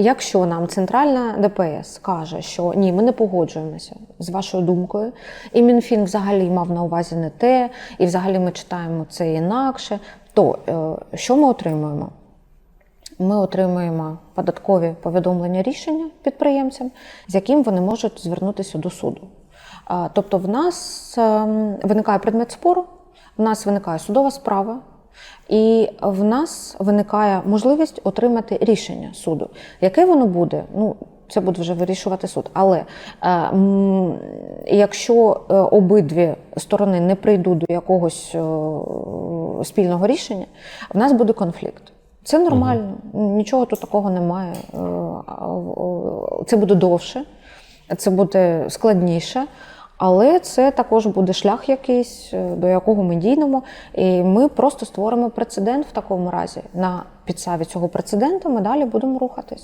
якщо нам центральна ДПС каже, що ні, ми не погоджуємося з вашою думкою, і Мінфін взагалі мав на увазі не те, і взагалі ми читаємо це інакше, то е, що ми отримуємо? Ми отримуємо податкові повідомлення рішення підприємцям, з яким вони можуть звернутися до суду. Тобто, в нас ем, виникає предмет спору, в нас виникає судова справа, і в нас виникає можливість отримати рішення суду. Яке воно буде? Ну, це буде вже вирішувати суд. Але е, якщо е, обидві сторони не прийдуть до якогось е, спільного рішення, в нас буде конфлікт. Це нормально, нічого тут такого немає. Е, о, Це буде довше, це буде складніше, але це також буде шлях якийсь, е, до якого ми дійдемо. І ми просто створимо прецедент в такому разі. На підставі цього прецеденту ми далі будемо рухатись.